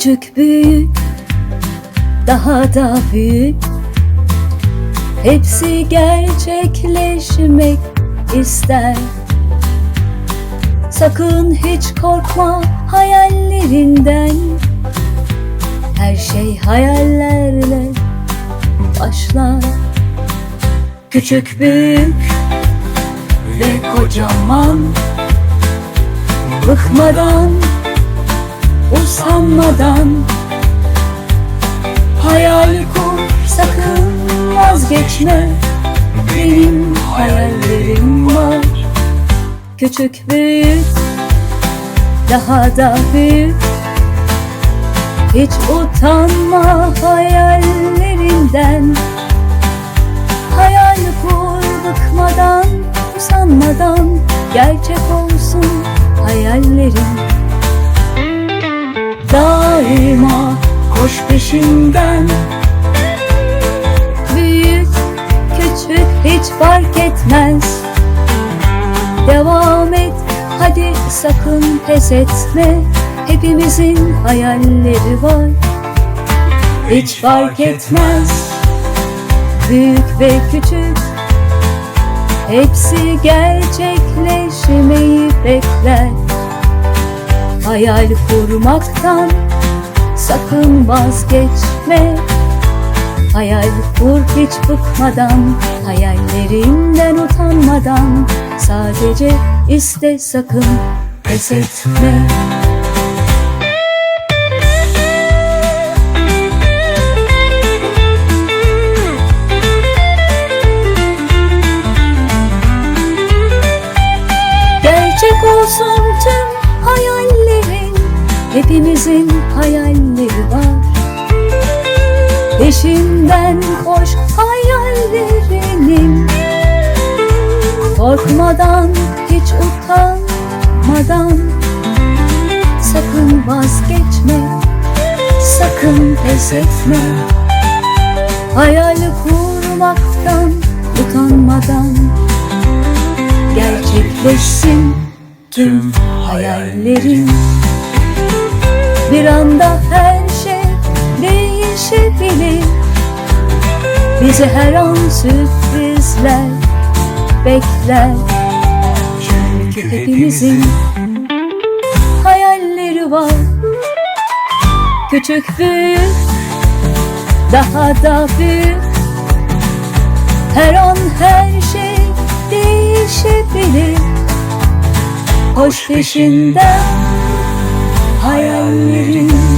Küçük büyük daha da büyük. Hepsi gerçekleşmek ister. Sakın hiç korkma hayallerinden. Her şey hayallerle başlar. Küçük büyük ve kocaman. Bıkmadan, usanmadan Hayal kur, sakın vazgeçme. Benim hayallerim var. Küçük büyük, daha da büyük. Hiç utanma hayallerinden. Hayal kur bıkmadan, usanmadan Gerçek olsun hayallerin Daima koş peşinden. Büyük, küçük hiç fark etmez. Devam et, hadi sakın pes etme. Hepimizin hayalleri var. Hiç fark etmez. Büyük ve küçük Hepsi gerçekleşmeyi bekler Hayal kurmaktan sakın vazgeçme. Hayal kur hiç bıkmadan Hayallerinden utanmadan Sadece iste sakın pes etme. Gerçek olsun tüm hayallerin Hepimizin hayalleri var. Peşinden koş hayallerinin. Korkmadan hiç utanmadan Sakın vazgeçme Sakın pes etme. Hayal kurmaktan utanmadan Gerçekleşsin tüm hayallerin Bir anda her şey değişebilir. Bizi her an sürprizler bekler. Çünkü hepimizin hayalleri var. Küçük büyük daha da büyük. Her an her şey değişebilir. Koş peşinden darling.